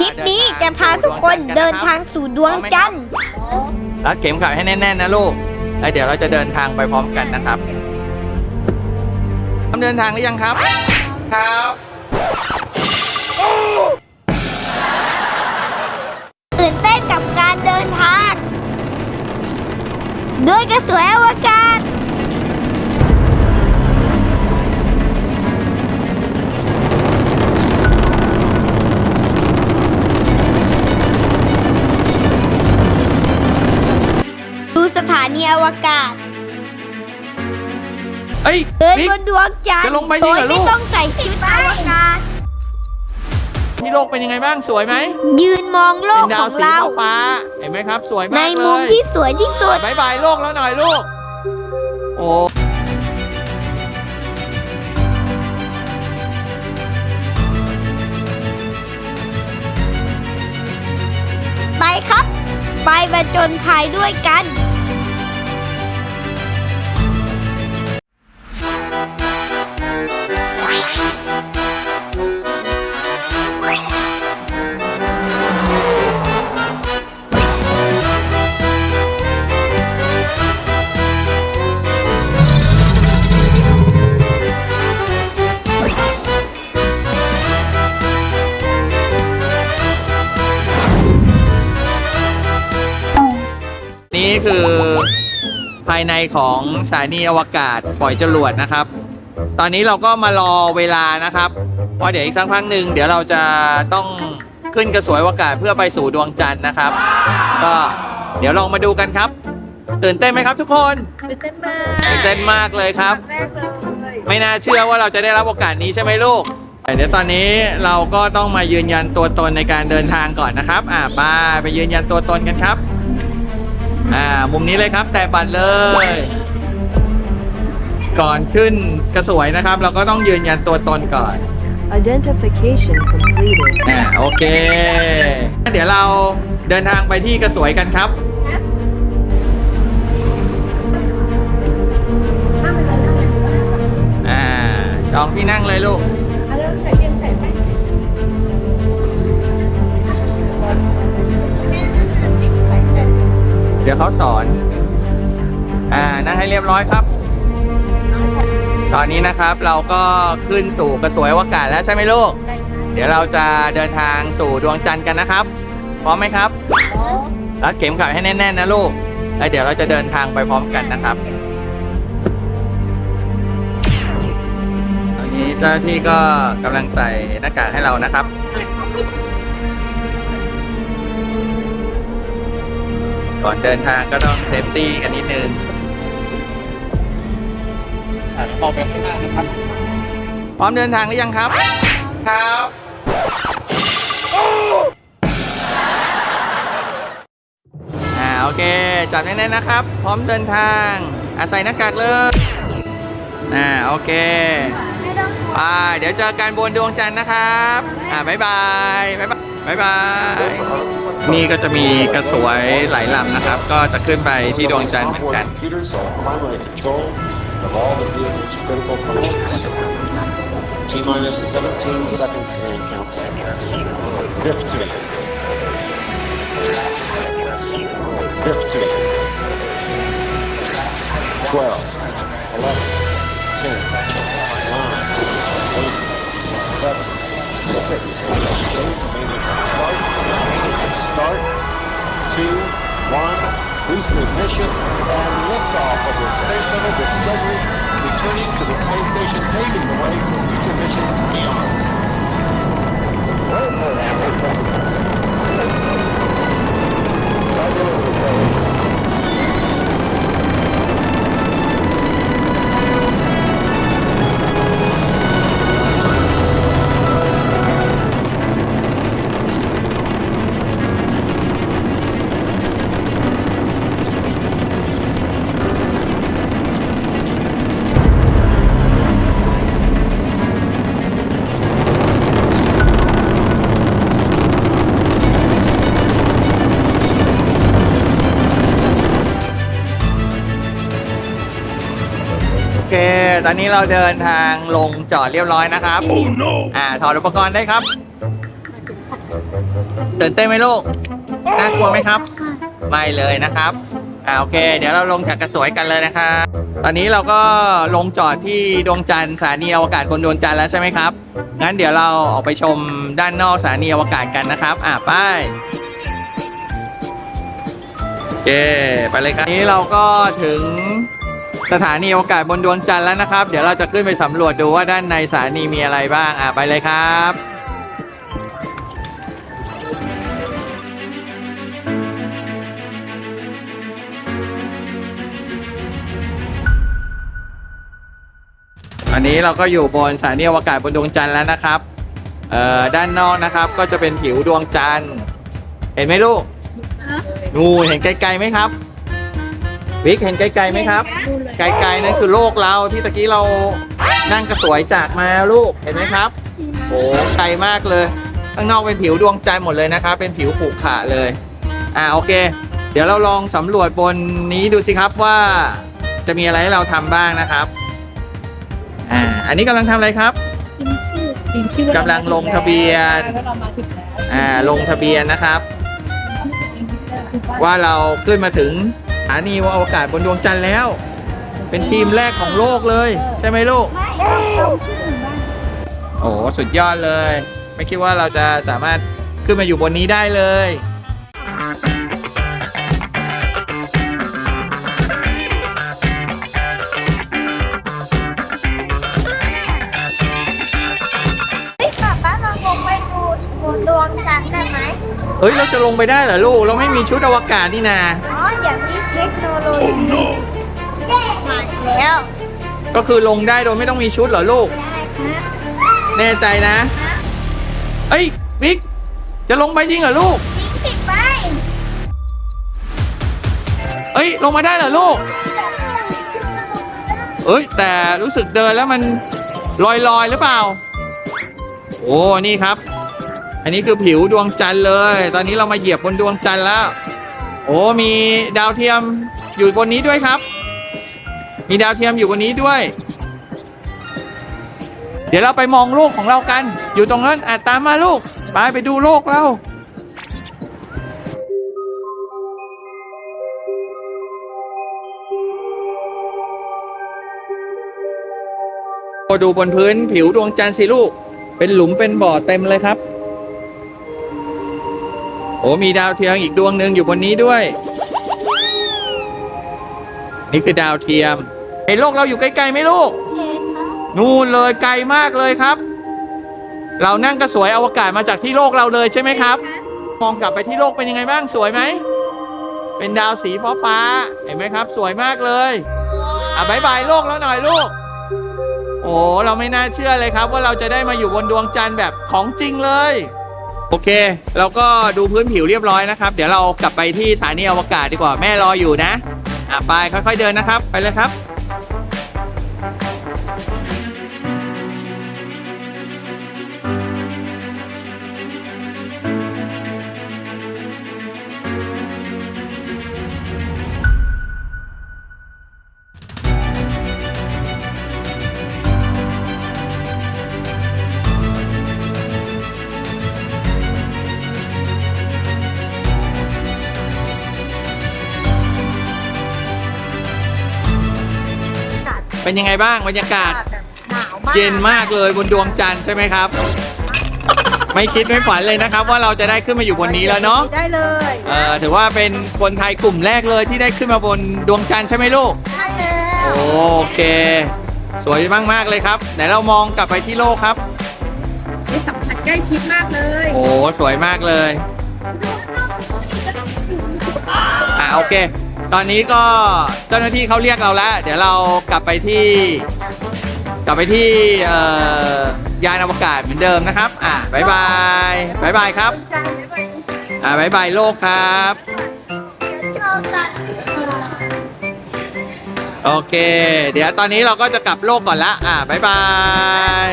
คลิปนี้จะพาทุกคนเดินทางสู่ดวงจันทร์ รัดเข็มขัดให้แน่นๆนะลูกแล้วเดี๋ยวเราจะเดินทางไปพร้อมกันนะครับพร้อมเดินทางหรือยังครับ ครับ ตื่นเต้นกับการเดินทาง ด้วยกระสวยอวกาศ นีอวกาศเอ้ยเดินบิ๊ก บนดวงจันทจะร์ลงไปจริงเหรอโดยไม่ลูกต้องใส่ชุดอวกาศ ที่โลกเป็นยังไงบ้างสวยไหมยืนมองโลเป็กนดาขวองสีเรา ฟ้าๆเห็นไหมครับ สวยมากในเลยมุมที่สวยที่สุด บายบายโลกแล้วหน่อยลูก โอ้ไปครับ ไปบรจนภัยด้วยกัน นี่คือภายในของสถานีอวกาศปล่อยจรวดนะครับ ตอนนี้เราก็มารอเวลานะครับเพราะเดี๋ยวอีกสักพักหนึ่งเดี๋ยวเราจะต้องขึ้นกระสวยอวกาศเพื่อไปสู่ดวงจันทร์นะครับ ก็เดี๋ยวลองมาดูกันครับ ตื่นเต้นไหมครับทุกคนตื่นเต้นมากตื่นเต้นมากเลยครับ แรกเลยไม่น่าเชื่อว่าเราจะได้รับโอกาสนี้ใช่ไหมลูก เดี๋ยวตอนนี้เราก็ต้องมายืนยันตัวตนในการเดินทางก่อนนะครับ อ่าไปไปยืนยันตัวตนกันครับ อ่ามุมนี้เลยครับ แตะบัตรเลย ก่อนขึ้นกระสวยนะครับ เราก็ต้องยืนยันตัวตนก่อน Identification completed. อ่าโอเค เดี๋ยวเราเดินทางไปที่กระสวยกันครับ อ่าจองที่นั่งเลยลูก เอาเริ่มใส่เย็นใส่ไห ดี๋ยวเขาสอน อ่า นั่งให้เรียบร้อยครับ ตอนนี้นะครับเราก็ขึ้นสู่กระสวยอวกาศแล้วใช่ไหมลูก เดี๋ยวเราจะเดินทางสู่ดวงจันทร์กันนะครับ พร้อมไหมครับ รัดเข็มขัดให้แน่นๆนะลูก แล้วเดี๋ยวเราจะเดินทางไปพร้อมกันนะครับตอนนี้เจ้าหน้าที่ก็กำลังใส่หน้ากากให้เรานะครับ ก่อนเดินทางก็ต้องเซฟตี้กันนิดนึงออกไปข้างหน้านะครับ พร้อมเดินทางหรือยังครับ ครับ อ่า โอเคจับแน่นๆนะครับ พร้อมเดินทาง อาศัยหน้ากากเลย อ่า โอเคไปเดี๋ยวเจอกันบนดวงจันทร์นะครับ อ่าบ๊ายบาย บ๊ายบาย บ๊ายบาย นี่ก็จะมีกระสวยหลายลำนะครับ ก็จะขึ้นไปที่ดวงจันทร์เหมือนกัน Computers are primary control of all the vehicle's critical functions. T minus 17 seconds and counting. 15. 15. 12. 11. 10. 9. 8. 7. 6. Start. Start. 2. 1. Booster ignition and liftoff of the Space Shuttle Discovery, returning to the space station, paving the way for future missions beyond. Roll เค ตอนนี้เราเดินทางลงจอดเรียบร้อยนะครับอ่าถอดอุปกรณ์ได้ครับตื่นเต้นไหมลูก น่ากลัวไหมครับ ไม่เลยนะครับ อ่าโอเค เดี๋ยวเราลงจากกระสวยกันเลยนะครับ ตอนนี้เราก็ลงจอดที่ดวงจันทร์สถานีอวกาศบนดวงจันทร์แล้วใช่ไหมครับ งั้นเดี๋ยวเราออกไปชมด้านนอกสถานีอวกาศกันนะครับ อ่าไปโอเค ไปเลยครับ นี้เราก็ถึง สถานีอวกาศบนดวงจันทร์แล้วนะครับ เดี๋ยวเราจะขึ้นไปสำรวจดูว่าด้านในสถานีมีอะไรบ้างอ่าไปเลยครับอันนี้เราก็อยู่บนสถานีอวกาศบนดวงจันทร์แล้วนะครับเอ่อด้านนอกนะครับก็จะเป็นผิวดวงจันทร์ เห็นไหมลูก นูนเห็นไกลๆไหมครับ วิกเห็นไกลๆไหมครับ ไกลๆนั่นคือโลกเราที่ตะกี้เรานั่งกระสวยจากมาลูกเห็นไหมครับโอ้ไกลมากเลย ข้างนอกเป็นผิวดวงจันทร์หมดเลยนะครับ เป็นผิวขรุขระเลยอ่าโอเค เดี๋ยวเราลองสำรวจบนนี้ดูสิครับว่าจะมีอะไรให้เราทำบ้างนะครับอ่าอันนี้กำลังทำอะไรครับพิมพ์ชื่อกำลังลงทะเบียนว่าเรามาถึงแล้วอ่าลงทะเบียนนะครับ ว่าเราขึ้นมาถึงสถานีอวกาศบนดวงจันทร์แล้ว เป็นทีมแรกของโลกเลย ใช่ไหมลูก ไม่เราชื่อบ้านโอ้สุดยอดเลย ไม่คิดว่าเราจะสามารถขึ้นมาอยู่บนนี้ได้เลย เฮ้ยป๊าป๊าเราลงไปดูบนดวงจันทร์ได้ไหมเฮ้ย เราจะลงไปได้เหรอลูก เราไม่มีชุดอวกาศนี่นาอ๋อ เดี๋ยวนี้เทคโนโลยีมาแล้วก็คือลงได้โดยไม่ต้องมีชุดเหรอลูก ได้ครับแน่ใจนะ เอ้ยบิ๊กจะลงไปจริงเหรอลูก ยิงผิดไปเอ้ยลงมาได้เหรอลูก เอ้ยแต่รู้สึกเดินแล้วมันลอยลอยๆหรือเปล่า โอ้นี่ครับ อันนี้คือผิวดวงจันทร์เลย ตอนนี้เรามาเหยียบบนดวงจันทร์แล้วโอ้มีดาวเทียมอยู่บนนี้ด้วยครับ มีดาวเทียมอยู่บนนี้ด้วย เดี๋ยวเราไปมองโลกของเรากัน อยู่ตรงนั้นอะตามมาลูกไปไปดูโลกเราดูบนพื้นผิวดวงจันทร์สิลูก เป็นหลุมเป็นบ่อเต็มเลยครับ โอ้มีดาวเทียมอีกดวงหนึ่งอยู่บนนี้ด้วย นี่คือดาวเทียมเห็นโลกเราอยู่ใกล้ๆไหมลูก นู่นเลยไกลมากเลยครับ เรานั่งกระสวยอวกาศมาจากที่โลกเราเลยใช่ไหมครับ มองกลับไปที่โลกเป็นยังไงบ้างสวยไหม เป็นดาวสีฟ้าฟ้าๆเห็นไหมครับ สวยมากเลยอะบายบายโลกแล้วหน่อยลูก โอ้เราไม่น่าเชื่อเลยครับ ว่าเราจะได้มาอยู่บนดวงจันทร์แบบของจริงเลย โอเค เราก็ดูพื้นผิวเรียบร้อยนะครับ เดี๋ยวเรากลับไปที่สถานีอวกาศดีกว่าแม่รออยู่นะ อะไปค่อยๆเดินนะครับ ไปเลยครับ เป็นยังไงบ้างบรรยากาศ หนาวมากเย็นมากเลยบนดวงจันทร์ใช่ไหมครับ ไม่คิดไม่ฝันเลยนะครับ ว่าเราจะได้ขึ้นมาอยู่บนนี้แล้วเนาะได้เลยเออถือว่าเป็นคนไทยกลุ่มแรกเลยที่ได้ขึ้นมาบนดวงจันทร์ใช่ไหมลูก ได้แล้วโอเค สวยมากมากๆเลยครับ ไหนเรามองกลับไปที่โลกครับ ได้สัมผัสใกล้ชิดมากเลยโอ้สวยมากเลย อ่าโอเค ตอนนี้ก็เจ้าหน้าที่เขาเรียกเราแล้ว เดี๋ยวเรากลับไปที่ กลับไปที่เอ่อยานอวกาศเหมือนเดิมนะครับ อ่าบายบายบายบายครับ อ่าบายบายโลกครับ โอเค เดี๋ยวตอนนี้เราก็จะกลับโลกก่อนละ อ่าบายบาย